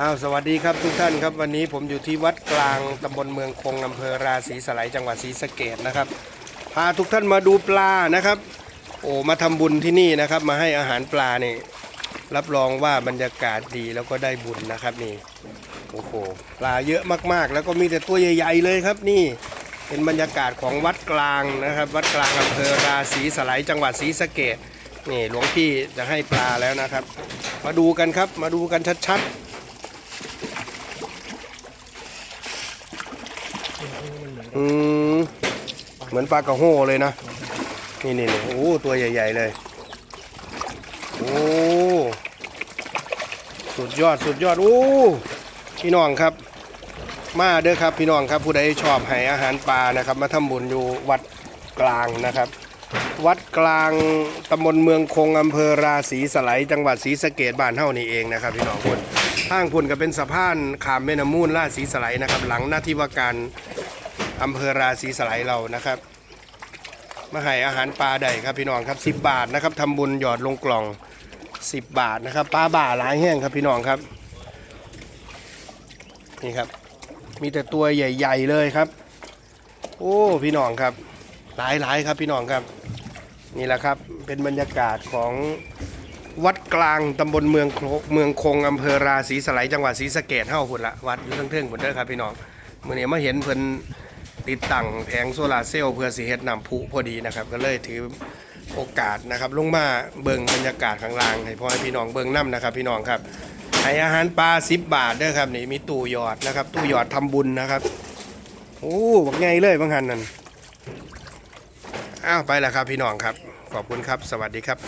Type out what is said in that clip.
อ้าวสวัสดีครับทุกท่านครับวันนี้ผมอยู่ที่วัดกลางตำบลเมืองคงอำเภอราศีสไลยจังหวัดศรีสะเกดนะครับ พาทุกท่านมาดูปลานะครับ โอ้มาทำบุญที่นี่นะครับ มาให้อาหารปลานี่รับรองว่าบรรยากาศดีแล้วก็ได้บุญนะครับนี่โอ้โหปลาเยอะมากๆ แล้วก็มีแต่ตัวใหญ่ ๆเลยครับนี่เป็นบรรยากาศของวัดกลางนะครับ วัดกลางอำเภอราศีสไลยจังหวัดศรีสะเกดนี่หลวงพี่จะให้ปลาแล้วนะครับ มาดูกันครับมาดูกันชัดๆ อืมเหมือนปลากระโห้เลยนะนี่นี่นี่โอ้ตัวใหญ่ ๆ เลย โอ้ สุดยอด สุดยอด โอ้ พี่น้องครับ มาเด้อครับพี่น้องครับ ผู้ใดชอบให้อาหารปลานะครับ มาทำบุญอยู่วัดกลางนะครับ วัดกลางตำบลเมืองคงอำเภอราศีสไลจังหวัดศรีสะเกดบ้านเฮานี่เองนะครับพี่น้องคนทางพุ่นก็เป็นสะพานขามแม่น้ำมูลราศีสไลนะครับ หลังหน้าที่ว่าการอำเภอราศีสไลเรานะครับมาให้อาหารปลาได้ครับพี่น้องครับ 10 บาทนะครับทำบุญหยอดลงกล่อง 10 บาทนะครับปลาบ่าหลายแห้งครับพี่น้องครับนี่ครับ มีแต่ตัวใหญ่ ๆ เลยครับ โอ้พี่น้องครับ หลายหลายๆครับพี่น้องครับนี่แหละครับเป็นบรรยากาศของวัดกลางตำบลเมืองโคเมืองคงอำเภอราศีสไลจังหวัดศรีสะเกดเฮ้าพุ่นละวัดอยู่ทั้งเทิงพุ่นเด้อครับพี่น้องเมื่อนี้มาเห็นเพิ่นติดตั้งแผงโซลาร์เซลล์เพื่อสิเฮ็ดน้ำพุพอดีนะครับ ก็เลยถือโอกาสนะครับ ลงมาเบิ่งบรรยากาศข้างล่างให้พ่อให้พี่น้องเบิ่งน้ำนะครับ พี่น้องครับให้อาหารปลา10บาทเด้อครับนี่มีตู้หยอดนะครับ ตู้หยอดทำบุญนะครับโอ้บักไงเลยบางหันนั่น อ้าวไปแล้วครับพี่น้องครับ ขอบคุณครับ สวัสดีครับ